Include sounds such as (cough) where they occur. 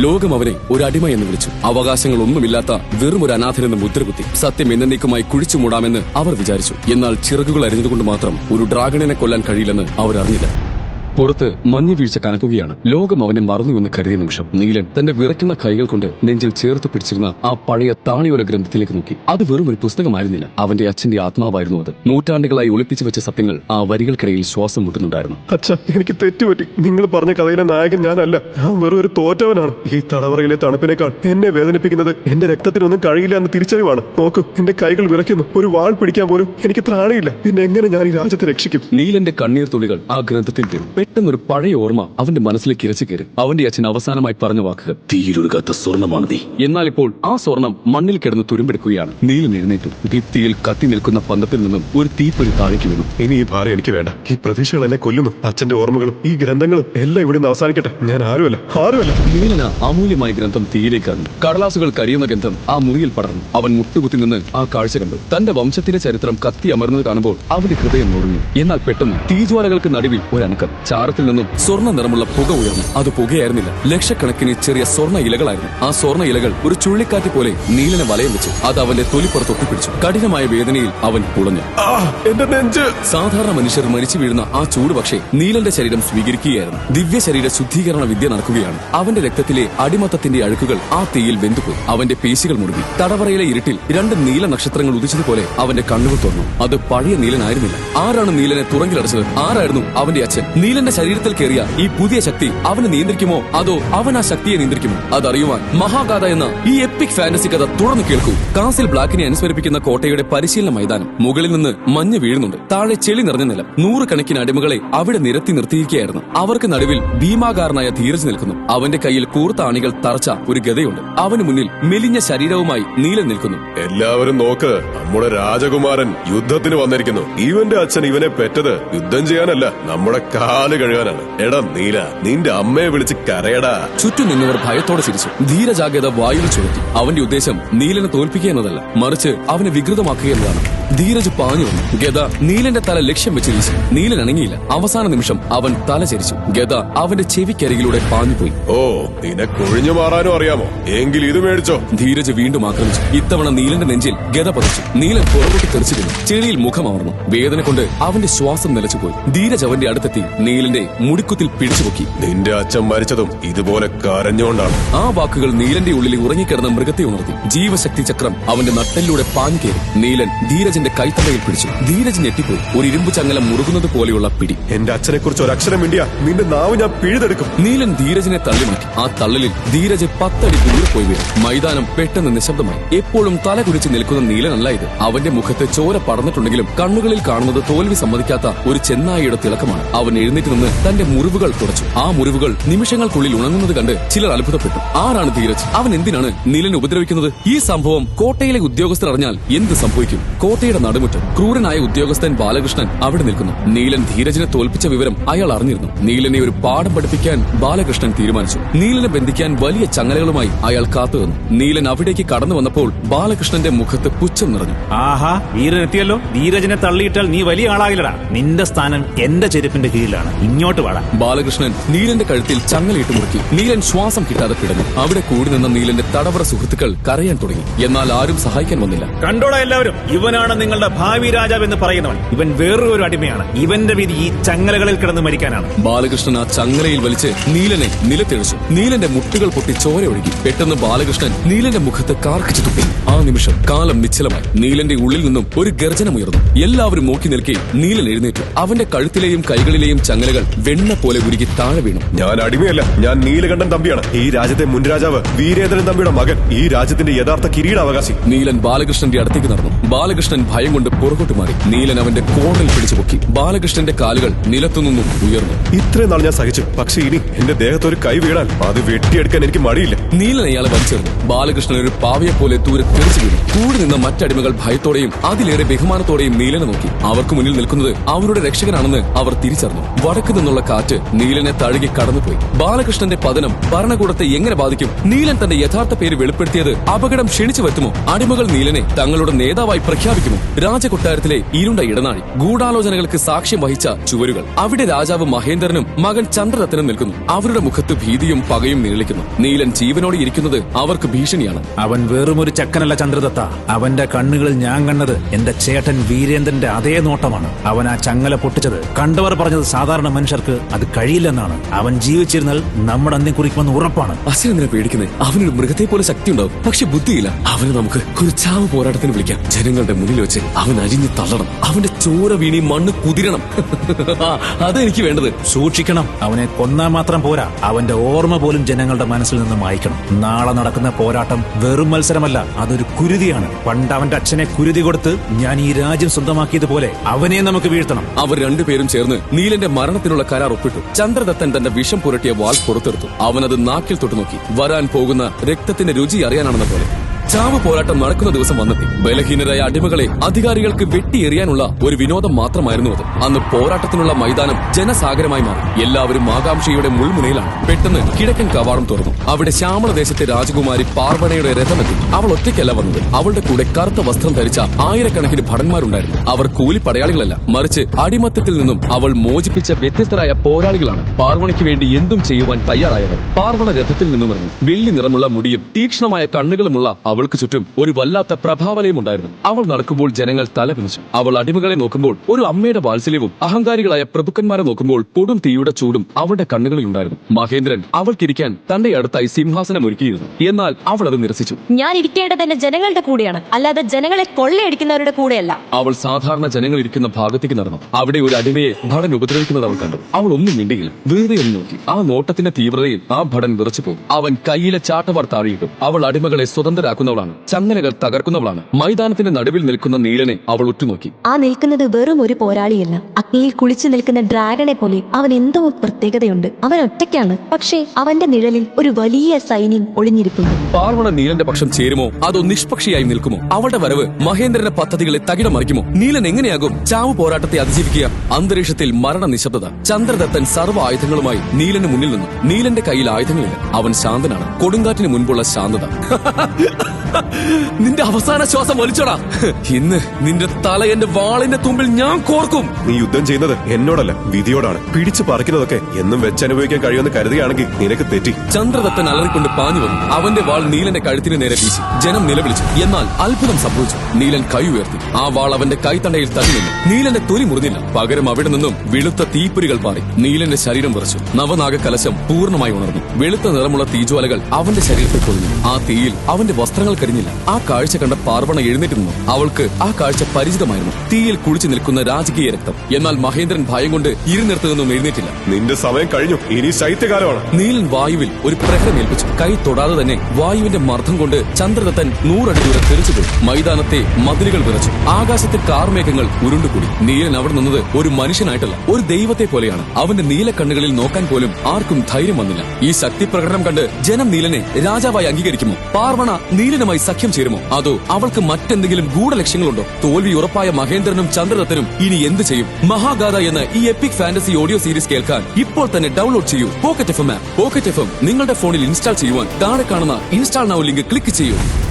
ലോകം അവനെ ഒരു അടിമ എന്ന് വിളിച്ചു. അവകാശങ്ങളൊന്നുമില്ലാത്ത വെറും ഒരു അനാഥനെന്ന് മുദ്രകുത്തി സത്യം എന്നേക്കുമായി കുഴിച്ചു മൂടാമെന്ന് അവർ വിചാരിച്ചു. എന്നാൽ ചിറകുകൾ അരിഞ്ഞതുകൊണ്ട് മാത്രം ഒരു ഡ്രാഗണിനെ കൊല്ലാൻ കഴിയില്ലെന്ന് അവർ അറിഞ്ഞില്ല പുറത്ത് മഞ്ഞ് വീഴ്ച കനക്കുകയാണ്. ലോകം അവനെ മറന്നു എന്ന് കരുതിയ നിമിഷം നീലൻ തന്റെ വിറയ്ക്കുന്ന കൈകൾ കൊണ്ട് നെഞ്ചിൽ ചേർത്ത് പിടിച്ചിരുന്ന ആ പഴയ താണിയോല ഗ്രന്ഥത്തിലേക്ക് നോക്കി. അത് വെറും ഒരു പുസ്തകമായിരുന്നില്ല. അവന്റെ അച്ഛന്റെ ആത്മാവായിരുന്നു അത്. നൂറ്റാണ്ടുകളായി ഒളിപ്പിച്ചു വെച്ച സത്യങ്ങൾ ആ വരികൾക്കിടയിൽ ശ്വാസം മുട്ടുന്നുണ്ടായിരുന്നു. അച്ഛ എനിക്ക് തെറ്റുപറ്റി. നിങ്ങൾ പറഞ്ഞ കഥയിലെ നായകൻ ഞാനല്ല. ഞാൻ വെറും ഒരു തോറ്റവനാണ്. ഈ തടവറയിലെ തണുപ്പിനേക്കാൾ എന്നെ വേദനിപ്പിക്കുന്നത് എന്റെ രക്തത്തിനൊന്നും കഴിയില്ല എന്ന തിരിച്ചറിവാണ്. നോക്കൂ എന്റെ കൈകൾ വിറയ്ക്കുന്നു. ഒരു വാൾ പിടിക്കാൻ പോലും എനിക്ക് ത്രാണിയില്ല. പിന്നെ എങ്ങനെ ഞാൻ ഈ രാജ്യത്തെ രക്ഷിക്കും? നീലന്റെ കണ്ണീർ തുള്ളികൾ ആ ഗ്രന്ഥത്തിൽ വീണു പെട്ടെന്നൊരു പഴയ ഓർമ്മ അവന്റെ മനസ്സിൽ ഇരച്ചു കയറി. അവന്റെ അച്ഛൻ അവസാനമായി പറഞ്ഞ വാക്കുകൾ തീയിലൊരുകാത്ത സ്വർണമാണ് നീ. എന്നാൽ ഇപ്പോൾ ആ സ്വർണം മണ്ണിൽ കിടന്ന് തുരുമ്പെടുക്കുകയാണ്. നീലൻ എഴുന്നേറ്റു. ഭിത്തിയിൽ കത്തി നിൽക്കുന്ന പന്തത്തിൽ നിന്നും ഒരു തീപ്പൊരി താഴേക്ക് വീണു. ഇനി ഈ ഭാര്യ എനിക്ക് വേണ്ട. ഈ പ്രതീക്ഷകൾ എന്നെ കൊല്ലുന്നു. അച്ഛന്റെ ഓർമ്മകളും ഈ ഗ്രന്ഥങ്ങളും എല്ലാം ഇവിടെ നിന്ന് അവസാനിക്കട്ടെ. ഞാൻ ആരുമല്ല. ആരുമല്ല. നീലന അമൂല്യമായ ഗ്രന്ഥം തീയിലേക്ക് അറിഞ്ഞു കടലാസുകൾ കരിയുന്ന ഗ്രന്ഥം ആ മുറിയിൽ പടർന്നു. അവൻ മുട്ടുകുത്തി നിന്ന് ആ കാഴ്ച കണ്ടു. തന്റെ വംശത്തിന്റെ ചരിത്രം കത്തി അമർന്നത് കാണുമ്പോൾ അവന്റെ ഹൃദയം മുറിഞ്ഞു എന്നാൽ പെട്ടെന്ന് തീജ്വാലകൾക്ക് നടുവിൽ ഒരു അനക്കം ചാരത്തിൽ നിന്നും സ്വർണ നിറമുള്ള പുക ഉയർന്നു. അത് പുകയായിരുന്നില്ല. ലക്ഷക്കണക്കിന് ചെറിയ സ്വർണ ഇലകളായിരുന്നു. ആ സ്വർണ ഇലകൾ ഒരു ചുഴലിക്കാറ്റ് പോലെ നീലന വലയം വെച്ച് അത് അവന്റെ തൊലിപ്പുറത്ത് ഒട്ടിപ്പിടിച്ചു. കഠിനമായ വേദനയിൽ അവൻ പുളഞ്ഞു എന്റെ നെഞ്ച്. സാധാരണ മനുഷ്യർ മരിച്ചു വീഴുന്ന ആ ചൂട് പക്ഷേ നീലന്റെ ശരീരം സ്വീകരിക്കുകയായിരുന്നു. ദിവ്യ ശരീര ശുദ്ധീകരണ വിദ്യ നടക്കുകയാണ്. അവന്റെ രക്തത്തിലെ അടിമത്തത്തിന്റെ അഴുക്കുകൾ ആ തീയിൽ വെന്തുപോയി. അവന്റെ പേശികൾ മുറുകി തടവറയിലെ ഇരുട്ടിൽ രണ്ട് നീല നക്ഷത്രങ്ങൾ ഉദിച്ചതുപോലെ അവന്റെ കണ്ണുകൾ തുറന്നു. അത് പഴയ നീലനായിരുന്നില്ല. ആരാണ് നീലനെ തുറങ്കിലടച്ചത്? ആരായിരുന്നു അവന്റെ അച്ഛൻ? നീലന്റെ ശരീരത്തിൽ കയറിയ ഈ പുതിയ ശക്തി അവനെ നിയന്ത്രിക്കുമോ? അതോ അവൻ ആ ശക്തിയെ നിയന്ത്രിക്കുമോ? അതറിയുവാൻ മഹാഗാഥ എന്ന ഈ എപ്പിക് ഫാന്റസി കഥ തുടർന്ന് കേൾക്കൂ. കാസിൽ ബ്ലാക്കിനെ അനുസ്മരിപ്പിക്കുന്ന കോട്ടയുടെ പരിശീലന മൈതാനം മുകളിൽ നിന്ന് മഞ്ഞ് വീഴുന്നുണ്ട്. താഴെ ചെളി നിറഞ്ഞ നിലം. നൂറുകണക്കിന് അടിമകളെ അവിടെ നിരത്തി നിർത്തിയിരിക്കുകയായിരുന്നു. അവർക്ക് നടുവിൽ ഭീമാകാരനായ ധീരജ് നിൽക്കുന്നു. അവന്റെ കയ്യിൽ കൂർത്ത ആണികൾ തറച്ച ഒരു ഗതയുണ്ട് അവന് മുന്നിൽ മെലിഞ്ഞ ശരീരവുമായി നീല നിൽക്കുന്നു. എല്ലാവരും നോക്ക്. നമ്മുടെ രാജകുമാരൻ യുദ്ധത്തിന് വന്നിരിക്കുന്നു. ഇവന്റെ അച്ഛൻ ഇവനെ പെറ്റത് യുദ്ധം ചെയ്യാനല്ല. നമ്മുടെ കാൽ കഴുകാനാണ്. എടാ നീല നിന്റെ അമ്മയെ വിളിച്ച് കരയടാ. ചുറ്റും നിന്നവർ ഭയത്തോടെ ചിരിച്ചു. ധീരജാഗ്രത വായുവിൽ ചുരുത്തി അവന്റെ ഉദ്ദേശം നീലനെ തോൽപ്പിക്കുക എന്നതല്ല. മറിച്ച് അവനെ വികൃതമാക്കുക എന്നതാണ്. ധീരജ് പാഞ്ഞു വന്നു. ഗത നീലന്റെ തല ലക്ഷ്യം വെച്ച് വീശി. നീലൻ അണങ്ങിയില്ല അവസാന നിമിഷം അവൻ തല ചരിച്ചു. ഗത അവന്റെ ചെവിക്കരികിലൂടെ പാഞ്ഞുപോയി. ഓ നിനക്കൊഴിഞ്ഞു മാറാനും അറിയാമോ? എങ്കിൽ ഇത് മേടിച്ചോ. ധീരജ് വീണ്ടും ആക്രമിച്ചു. ഇത്തവണ നീലന്റെ നെഞ്ചിൽ ഗത പതിച്ചു. നീലൻ പുറകോട്ട് തെറിച്ചിരുന്നു. ചെളിയിൽ മുഖമർന്നു വേദന കൊണ്ട് അവന്റെ ശ്വാസം നിലച്ചുപോയി. ധീരജ് അവന്റെ അടുത്തെത്തി. നീലന്റെ മുടിക്കുത്തിൽ പിടിച്ചുപൊക്കി. നിന്റെ അച്ഛൻ മരിച്ചതും ഇതുപോലെ കരഞ്ഞുകൊണ്ടാണ്. ആ വാക്കുകൾ നീലന്റെ ഉള്ളിൽ ഉറങ്ങിക്കിടന്ന മൃഗത്തെ ഉണർത്തി. ജീവശക്തി ചക്രം അവന്റെ നട്ടലിലൂടെ പാഞ്ഞു കയറി നീലൻ ധീരജിന്റെ കൈത്തണ്ടയിൽ പിടിച്ചു. ധീരജ് ഞെട്ടിപ്പോയി. ഒരു ഇരുമ്പ് ചങ്ങലം മുറുകുന്നത് പോലെയുള്ള പിടി. എന്റെ അച്ഛനെ കുറിച്ച് ഒരു അക്ഷരം വേണ്ടിയാ നിന്റെ നാവ് ഞാൻ പിഴുതെടുക്കും. നീലൻ ധീരജിനെ തള്ളിമാറ്റി. ആ തള്ളലിൽ ധീരജ് പത്തടി ദൂരെ പോയി വീണു. മൈതാനം പെട്ടെന്ന് നിശബ്ദമായി. എപ്പോഴും തല കുടിച്ച് നിൽക്കുന്ന നീലനല്ല ഇത്. അവന്റെ മുഖത്ത് ചോര പടർന്നിട്ടുണ്ടെങ്കിലും കണ്ണുകളിൽ കാണുന്നത് തോൽവി സമ്മതിക്കാത്ത ഒരു ചെന്നായിയുടെ തിളക്കമാണ്. അവൻ എഴുന്നേറ്റ് നിന്ന് തന്റെ മുറിവുകൾ തുടച്ചു. ആ മുറിവുകൾ നിമിഷങ്ങൾക്കുള്ളിൽ ഉണങ്ങുന്നത് കണ്ട് ചിലർ അത്ഭുതപ്പെട്ടു. ആരാണ് ധീരജ്? അവൻ എന്തിനാണ് നീലനെ ഉപദ്രവിക്കുന്നത്? ഈ സംഭവം കോട്ടയിലെ ഉദ്യോഗസ്ഥർ അറിഞ്ഞാൽ എന്ത് സംഭവിക്കും? കോട്ടയുടെ നടുമുറ്റം ക്രൂരനായ ഉദ്യോഗസ്ഥൻ ബാലകൃഷ്ണൻ അവിടെ നിൽക്കുന്നു. നീലൻ ധീരജിനെ തോൽപ്പിച്ച വിവരം അയാൾ അറിഞ്ഞിരുന്നു. നീലനെ ഒരു പാഠം പഠിപ്പിക്കാൻ ബാലകൃഷ്ണൻ തീരുമാനിച്ചു. നീലനെ ബന്ധിക്കാൻ വലിയ ചങ്ങലകളുമായി അയാൾ കാത്തുനിന്നു നീലൻ അവിടേക്ക് കടന്നു വന്നപ്പോൾ ബാലകൃഷ്ണന്റെ മുഖത്ത് പുച്ഛം നിറഞ്ഞു. ആഹാ വീരനെത്തിയല്ലോ ധീരജിനെ തള്ളിയിട്ടാൽ നീ വലിയ ആളാകില്ലടാ. നിന്റെ സ്ഥാനം എന്റെ ചെരുപ്പിന്റെ കീഴിലാണ്. ഇങ്ങോട്ട് വാടാ. ബാലകൃഷ്ണൻ നീലന്റെ കഴുത്തിൽ ചങ്ങലയിട്ട് മുറുക്കി. നീലൻ ശ്വാസം കിട്ടാതെ കിടന്നു. അവിടെ കൂടി നിന്ന നീലന്റെ തടവറ സുഹൃത്തുക്കൾ കരയാൻ തുടങ്ങി. എന്നാൽ ആരും സഹായിക്കാൻ വന്നില്ല. കണ്ടോടാ എല്ലാവരും? ഇവനാണ് നിങ്ങളുടെ ഭാവി രാജാവ് എന്ന് പറയുന്നവൻ. ഇവൻ വേറൊരു അടിമയാണ്. ഇവന്റെ വിധി ഈ ചങ്ങലകളിൽ കിടന്ന് മരിക്കാനാണ്. ബാലകൃഷ്ണൻ ആ ചങ്ങലയിൽ വലിച്ച് നീലനെ നിലത്തെഴിച്ചു നീലന്റെ മുട്ടുകൾ പൊട്ടി ചോര ഒഴുകി. പെട്ടെന്ന് ബാലകൃഷ്ണൻ നീലന്റെ മുഖത്ത് കാർക്കിച്ചു തുപ്പി. ആ നിമിഷം കാലം നിശ്ചലമായി. നീലന്റെ ഉള്ളിൽ നിന്നും ഒരു ഗർജനമുയർന്നു. എല്ലാവരും നോക്കി നിൽക്കെ നീലൻ എഴുന്നേറ്റു. അവന്റെ കഴുത്തിലെയും കൈകളിലെയും ചങ്ങലകൾ വെണ്ണ പോലെ ഉരുകി താഴെ വീണു. ഞാൻ അടിമയല്ല ഞാൻ നീലകണ്ഠൻ തമ്പിയാണ്. ഈ രാജ്യത്തെ മുൻ രാജാവ് വീരേന്ദ്രൻ തമ്പിയുടെ മകൻ. ഈ രാജ്യത്തിന്റെ യഥാർത്ഥ കിരീടാവകാശി. നീലൻ ബാലകൃഷ്ണന്റെ അടുത്തേക്ക് നടന്നു. ബാലകൃഷ്ണൻ ഭയം കൊണ്ട് പുറകോട്ട് മാറി. നീലൻ അവന്റെ കോണിൽ പിടിച്ചു പൊക്കി. ബാലകൃഷ്ണന്റെ കാലുകൾ നിലത്തുനിന്നും ഉയർന്നു. ഇത്രയും നാൾ ഞാൻ സഹിച്ചു. പക്ഷെ ഇനി എന്റെ ദേഹത്ത് ഒരു കൈ വീണാൽ അത് വെട്ടിയെടുക്കാൻ എനിക്ക് മടിയില്ല. നീലൻ അയാളെ വലിച്ചെറിഞ്ഞു. ബാലകൃഷ്ണൻ ഒരു പാവയെ പോലെ ദൂരെ തെറിച്ചു വീണു. കൂടി നിന്ന മറ്റടിമകൾ ഭയത്തോടെയും അതിലേറെ ബഹുമാനത്തോടെയും നീലനെ നോക്കി. അവർക്ക് മുന്നിൽ നിൽക്കുന്നത് അവരുടെ രക്ഷകനാണെന്ന് അവർ തിരിച്ചറിഞ്ഞു. വടക്ക് നിന്നുള്ള കാറ്റ് നീലനെ തഴുകി കടന്നുപോയി. ബാലകൃഷ്ണന്റെ പതനം ഭരണകൂടത്തെ എങ്ങനെ ബാധിക്കും? നീലൻ തന്റെ യഥാർത്ഥ പേര് വെളിപ്പെടുത്തിയത് അപകടം ക്ഷണിച്ചു വരുത്തുമോ? അടിമകൾ നീലനെ തങ്ങളുടെ നേതാവായി രാജാവായി പ്രഖ്യാപിക്കുമോ രാജകൊട്ടാരത്തിലെ ഇരുണ്ട ഇടനാഴി ഗൂഢാലോചനകൾക്ക് സാക്ഷ്യം വഹിച്ച ചുവരുകൾ. അവിടെ രാജാവ് മഹേന്ദ്രനും മകൻ ചന്ദ്രരത്തനും നിൽക്കുന്നു. അവരുടെ മുഖത്ത് ഭീതിയും പകയും നീളിക്കുന്നു നീലൻ ജീവനോടെ ഇരിക്കുന്നത് അവർക്ക് ഭീഷണിയാണ്. അവൻ വെറും ഒരു ചക്കനല്ല ചന്ദ്രദത്ത. അവന്റെ കണ്ണുകളിൽ ഞാൻ കണ്ടത് എന്റെ ചേട്ടൻ വീരേന്ദ്രന്റെ അതേ നോട്ടമാണ്. അവൻ ആ ചങ്ങല പൊട്ടിച്ചത്. കണ്ടവർ പറഞ്ഞത് സാധാരണ മനുഷ്യർക്ക് അത് കഴിയില്ലെന്നാണ്. അവൻ ജീവിച്ചിരുന്നാൽ നമ്മുടെ അന്ത്യം കുറിക്കുമെന്ന് ഉറപ്പാണ്. അസുരന്ദ്രനെ പേടിക്കുന്നത് അവനൊരു മൃഗത്തെ പോലെ ശക്തി ഉണ്ടാവും പക്ഷെ ബുദ്ധിയില്ല. അവന് നമുക്ക് ഒരു ചാവ് പോരാട്ടത്തിന് വിളിക്കാം. ജനങ്ങളുടെ മുന്നിൽ വെച്ച് അവൻ അരിഞ്ഞു തള്ളണം. അവന്റെ ചോര വീണി മണ്ണ് കുതിരണം. അതെനിക്ക് വേണ്ടത്. സൂക്ഷിക്കണം. അവനെ കൊന്നാൽ മാത്രം പോരാ. അവന്റെ ഓർമ്മ പോലും ജനങ്ങളുടെ മനസ്സിൽ നിന്ന് മായ്ക്കണം. നാളെ നടക്കുന്ന പോരാട്ടം വെറും മത്സരമല്ല അതൊരു കുരുതിയാണ്. പണ്ട് അവന്റെ അച്ഛനെ കുരുതി കൊടുത്ത് ഞാൻ ഈ രാജ്യം സ്വന്തമാക്കിയതുപോലെ അവനെ നമുക്ക് വീഴ്ത്തണം. അവർ രണ്ടുപേരും ചേർന്ന് നീലന്റെ മരണത്തിനുള്ള കരാർ ഒപ്പിട്ടു. ചന്ദ്രദത്തൻ തന്റെ വിഷം പുരട്ടിയ വാൾ പുറത്തെടുത്തു. അവനത് നാക്കിൽ തൊട്ടു നോക്കി വരാൻ പോകുന്ന രക്തത്തിന്റെ രുചി അറിയാനാണെന്ന പോലെ. ചാവ് പോരാട്ടം നടക്കുന്ന ദിവസം വന്നെത്തി. ബലഹീനരായ അടിമകളെ അധികാരികൾക്ക് വെട്ടിയെറിയാനുള്ള ഒരു വിനോദം മാത്രമായിരുന്നു അത്. അന്ന് പോരാട്ടത്തിനുള്ള മൈതാനം ജനസാഗരമായി മാറി. എല്ലാവരും ആകാംക്ഷയുടെ മുൾമുനയിലാണ്. പെട്ടെന്ന് കിഴക്കൻ കവാടം തുറന്നു. അവിടെ ശ്യാമളദേശത്തെ രാജകുമാരി പാർവണയുടെ രഥമെത്തി. അവൾ ഒറ്റയ്ക്കല്ല വന്നത്. അവളുടെ കൂടെ കറുത്ത വസ്ത്രം ധരിച്ച ആയിരക്കണക്കിന് ഭടന്മാരുണ്ടായിരുന്നു. അവർ കൂലി പടയാളികളല്ല മറിച്ച് അടിമത്തത്തിൽ നിന്നും അവൾ മോചിപ്പിച്ച വ്യത്യസ്തരായ പോരാളികളാണ് പാർവണയ്ക്ക് വേണ്ടി എന്തും ചെയ്യുവാൻ തയ്യാറായവർ. പാർവണ രഥത്തിൽ നിന്നും വെള്ളി നിറമുള്ള മുടിയും തീക്ഷ്ണമായ കണ്ണുകളുമുള്ള അവൾക്ക് ചുറ്റും ഒരു വല്ലാത്ത പ്രഭാവലയം ഉണ്ടായിരുന്നു. അവൾ നടക്കുമ്പോൾ ജനങ്ങൾ തലപിനിച്ചു അവൾ അടിമകളെ നോക്കുമ്പോൾ ഒരു അമ്മയുടെ വാത്സല്യവും അഹങ്കാരികളായ പ്രഭുക്കന്മാരെ നോക്കുമ്പോൾ കൊടും തീയുടെ ചൂടും അവളുടെ കണ്ണുകളിൽ ഉണ്ടായിരുന്നു. മഹേന്ദ്രൻ അവൾക്കിരിക്കാൻ തന്റെ അടുത്തായി സിംഹാസനം ഒരുക്കിയിരുന്നു. എന്നാൽ അവൾ അത് നിരസിച്ചു. ഞാൻ ഇരിക്കേണ്ടത് എന്റെ ജനങ്ങളുടെ കൂടെയാണ്. അല്ലാതെ ജനങ്ങളെ കൊള്ളയടിക്കുന്നവരുടെ കൂടെയല്ല. അവൾ സാധാരണ ജനങ്ങൾ ഇരിക്കുന്ന ഭാഗത്തേക്ക് നടന്നു. അവിടെ ഒരു അടിമയെ ഭടൻ ഉപദ്രവിക്കുന്നത് അവൾ കണ്ടു. അവൾ ഒന്നും മിണ്ടിയില്ല. വെറുതെ ഒന്ന് നോക്കി. ആ നോട്ടത്തിന്റെ തീവ്രതയിൽ ആ ഭടൻ വിറച്ചു പോകും അവൻ കയ്യിലെ ചാട്ടവാർ താഴെയിട്ടു. അവൾ അടിമകളെ സ്വതന്ത്രരാക്കുന്നവളാണ് ചങ്ങലകൾ തകർക്കുന്നവളാണ്. മൈതാനത്തിന്റെ നടുവിൽ നിൽക്കുന്ന നീലനെ അവൾ ഉറ്റുനോക്കി. ആ നിൽക്കുന്നത് വെറും ഒരു പോരാളിയല്ല. അഗ്നിയിൽ കുളിച്ചു നിൽക്കുന്ന ഡ്രാഗണെ പോലെ അവൻ എന്തോ പ്രത്യേകതയുണ്ട്. അവൻ ഒറ്റയ്ക്കാണ്. പക്ഷേ അവന്റെ നിഴലിൽ ഒരു വലിയ സൈന്യം ഒളിഞ്ഞിരിക്കുന്നു പാർവണ നീലന്റെ പക്ഷം ചേരുമോ? അതോ നിഷ്പക്ഷയായി നിൽക്കുമോ? അവളുടെ വരവ് മഹേന്ദ്രന്റെ പദ്ധതികളെ തകിടം മറിക്കുമോ നീലൻ എങ്ങനെയാകും ചാവ് പോരാട്ടത്തെ അതിജീവിക്കുക? അന്തരീക്ഷത്തിൽ മരണ നിശബ്ദത ചന്ദ്രദത്തൻ സർവ ആയുധങ്ങളുമായി നീലന് മുന്നിൽ നിന്നു. നീലന്റെ കയ്യിൽ ആയുധങ്ങളില്ല. അവൻ ശാന്തനാണ്. കൊടുങ്കാറ്റിന് മുൻപുള്ള ശാന്തത. (laughs) നിന്റെ അവസാന ശ്വാസം വലിച്ചോടാ. ഇന്ന് നിന്റെ തല എന്റെ വാളിന്റെ തുമ്പിൽ ഞാൻ കോർക്കും. നീ യുദ്ധം ചെയ്യുന്നത് എന്നോടല്ല വിധിയോടാണ്. പിടിച്ചു പറിക്കുന്നതൊക്കെ എന്നും വെച്ചനുഭവിക്കാൻ കഴിയുമെന്ന് കരുതുകയാണെങ്കിൽ നിനക്ക് തെറ്റി. ചന്ദ്രദത്തൻ അലറിക്കൊണ്ട് പാഞ്ഞു വന്നു. അവന്റെ വാൾ നീലന്റെ കഴുത്തിന് നേരെ വീശി. ജനം നിലവിളിച്ചു. എന്നാൽ അത്ഭുതം സംഭവിച്ചു. നീലൻ കൈ ഉയർത്തി. ആ വാൾ അവന്റെ കൈത്തണ്ടയിൽ തടി നിന്നു. നീലന്റെ തൊലി മുറിഞ്ഞില്ല. പകരം അവിടെ നിന്നും വെളുത്ത തീപ്പൊരികൾ പാറി നീലന്റെ ശരീരം വിറച്ചു. നവനാഗ കലശം പൂർണമായി ഉണർന്നു. വെളുത്ത നിറമുള്ള തീജ്വാലകൾ അവന്റെ ശരീരത്തിൽ പൊതിഞ്ഞു ആ തീയിൽ അവന്റെ വസ്ത്രങ്ങൾ കരിഞ്ഞില്ല ആ കാഴ്ച കണ്ട പാർവണ എഴുന്നേറ്റ് നിന്നു. അവൾക്ക് ആ കാഴ്ച പരിചിതമായിരുന്നു. തീയിൽ കുളിച്ചു നിൽക്കുന്ന രാജകീയ രക്തം. എന്നാൽ മഹേന്ദ്രൻ ഭയം കൊണ്ട് ഇരുന്നിടത്തു നിന്നും എഴുന്നേറ്റില്ല. നിന്റെ സമയം കഴിഞ്ഞു. ഇനി ശൈത്യകാലമാണ്. നീലൻ വായുവിൽ ഒരു പ്രഹരം ഏൽപ്പിച്ചു. കൈ തൊടാതെ തന്നെ വായുവിന്റെ മർദ്ദം കൊണ്ട് ചന്ദ്രദത്തൻ നൂറടി ദൂരെ തെറിച്ചുപോയി മൈതാനത്തെ മതിലുകൾ വിറച്ചു. ആകാശത്തെ കാർമേഘങ്ങൾ ഉരുണ്ടുകൂടി. നീലൻ അവിടെ നിന്നത് ഒരു മനുഷ്യനായിട്ടല്ല ഒരു ദൈവത്തെ പോലെയാണ്. അവന്റെ നീല കണ്ണുകളിൽ നോക്കാൻ പോലും ആർക്കും ധൈര്യം വന്നില്ല. ഈ ശക്തി പ്രകടനം കണ്ട് ജനം നീലനെ രാജാവായി അംഗീകരിക്കുമോ? പാർവണ നീലനുമായി സഖ്യം ചേരുമോ? അതോ അവൾക്ക് മറ്റെന്തെങ്കിലും ഗൂഢലക്ഷ്യങ്ങളുണ്ടോ? തോൽവി ഉറപ്പായ മഹേന്ദ്രനും ചന്ദ്രദത്തനും ഇനി എന്ത് ചെയ്യും? മഹാഗാഥ എന്ന ഈ എപ്പിക് ഫാന്റസി ഓഡിയോ സീരീസ് കേൾക്കാൻ ഇപ്പോൾ തന്നെ ഡൗൺലോഡ് ചെയ്യൂ. Pocket F M app pocket F M നിങ്ങളുടെ ഫോണിൽ ഇൻസ്റ്റാൾ ചെയ്യുവാൻ താഴെ കാണുന്ന ഇൻസ്റ്റാൾ നൗ ലിങ്ക് ക്ലിക്ക് ചെയ്യൂ.